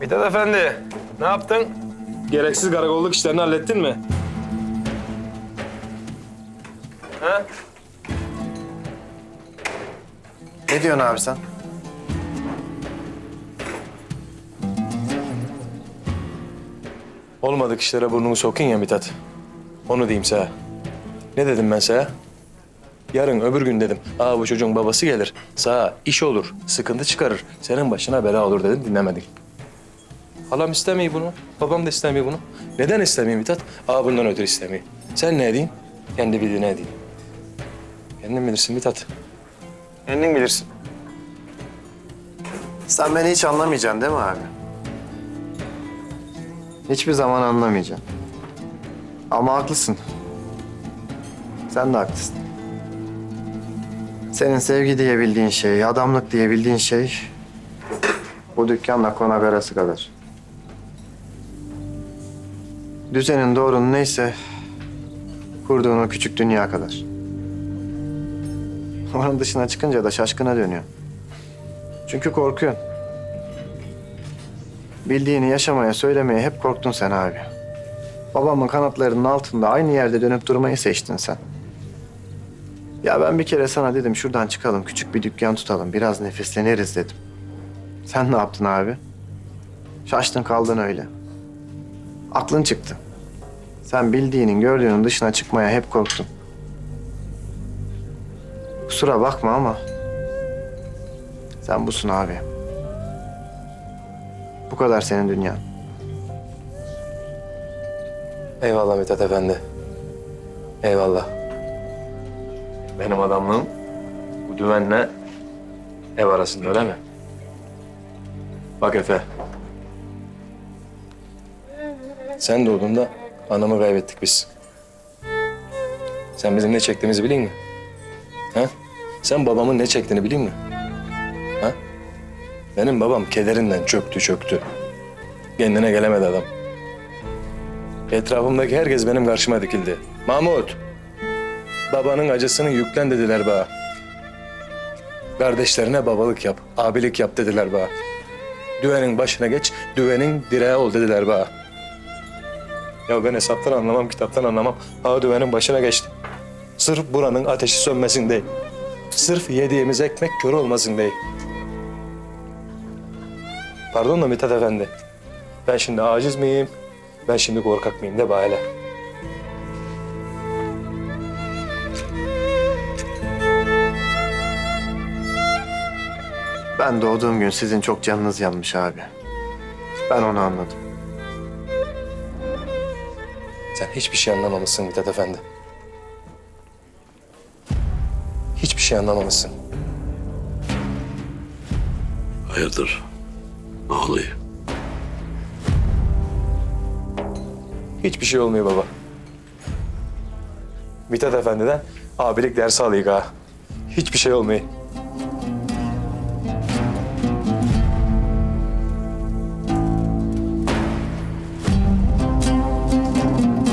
Mithat Efendi, ne yaptın? Gereksiz karakolluk işlerini hallettin mi? Ha? Ne diyorsun abi sen? Olmadık işlere burnunu sokun ya Mithat. Onu diyeyim sana. Ne dedim ben sana? Yarın öbür gün dedim. Aa bu çocuğun babası gelir. Sağa iş olur, sıkıntı çıkarır. Senin başına bela olur dedim dinlemedin. Halam istemiyor bunu. Babam da istemiyor bunu. Neden istemiyor Mithat? Aa bundan ötürü istemiyor. Sen ne edeyim? Kendi bildiğine edeyim. Kendin bilirsin Mithat. Kendin bilirsin. Sen beni hiç anlamayacaksın değil mi abi? Hiçbir zaman anlamayacaksın. Ama haklısın. Sen de haklısın. Senin sevgi diye bildiğin şey, adamlık diye bildiğin şey... ...bu dükkanla konak arası kadar. Düzenin doğrun neyse... ...kurduğun o küçük dünya kadar. Onun dışına çıkınca da şaşkına dönüyor. Çünkü korkuyorsun. Bildiğini yaşamaya, söylemeye hep korktun sen abi. Babamın kanatlarının altında aynı yerde dönüp durmayı seçtin sen. Ya ben bir kere sana dedim şuradan çıkalım, küçük bir dükkan tutalım, biraz nefesleniriz dedim. Sen ne yaptın abi? Şaştın kaldın öyle. Aklın çıktı. Sen bildiğinin, gördüğünün dışına çıkmaya hep korktun. Kusura bakma ama sen busun abi. Bu kadar senin dünyan. Eyvallah Mithat Efendi. Eyvallah. Benim adamlığım bu düvenle ev arasında öyle mi? Bak Efe. Sen doğduğunda anamı kaybettik biz. Sen bizim ne çektiğimizi bileyim mi? Ha? Sen babamın ne çektiğini bileyim mi? Ha? Benim babam kederinden çöktü çöktü. Kendine gelemedi adam. Etrafımdaki herkes benim karşıma dikildi. Mahmut, babanın acısını yüklen dediler bana. Kardeşlerine babalık yap, abilik yap dediler bana. Düvenin başına geç, düvenin direği ol dediler bana. Ya ben hesaptan anlamam, kitaptan anlamam. Ha başına geçtim. Sırf buranın ateşi sönmesin değil. Sırf yediğimiz ekmek kör olmasın değil. Pardon da Mithat Efendi. Ben şimdi aciz miyim? Ben şimdi korkak mıyım de böyle. Ben doğduğum gün sizin çok canınız yanmış abi. Ben onu anladım. Sen hiçbir şey anlamamışsın Mithat Efendi. Hiçbir şey anlamamışsın. Hayırdır? Ne oluyor? Hiçbir şey olmuyor baba. Mithat Efendi'den abilik dersi alayım ha. Hiçbir şey olmuyor.